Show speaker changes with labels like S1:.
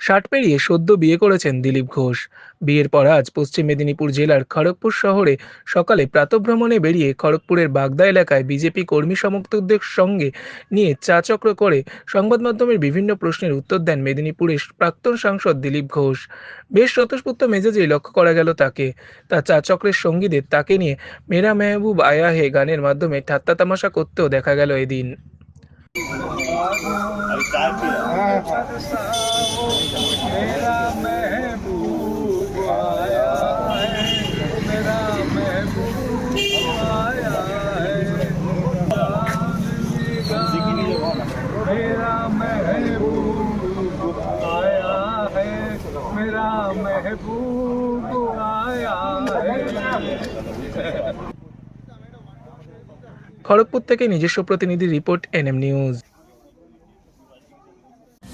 S1: ষাট পেরিয়ে সদ্য বিয়ে করেছেন দিলীপ ঘোষ। বিয়ের পর আজ পশ্চিম মেদিনীপুর জেলার খড়গপুর শহরে সকালে প্রাতভ্রমণে বেরিয়ে খড়গপুরের বাগদা এলাকায় বিজেপি কর্মী সমর্থকদের সঙ্গে নিয়ে চা চক্র করে সংবাদ মাধ্যমের বিভিন্ন প্রশ্নের উত্তর দেন মেদিনীপুরের প্রাক্তন সাংসদ দিলীপ ঘোষ। বেশ স্বতঃস্ফূর্ত মেজাজেই লক্ষ্য করা গেল তাকে। তা চা চক্রের সঙ্গীদের তাকে নিয়ে মেরা মেহবুব আয়া হে গানের মাধ্যমে ঠাট্টা তামাশা করতেও দেখা গেল এদিন।
S2: मेरा महबूब आया है मेरा महबूब आया है मेरा महबूब आया है मेरा महबूब आया है
S1: খড়গপুর থেকে নিজস্ব প্রতিনিধি রিপোর্ট এনএম নিউজ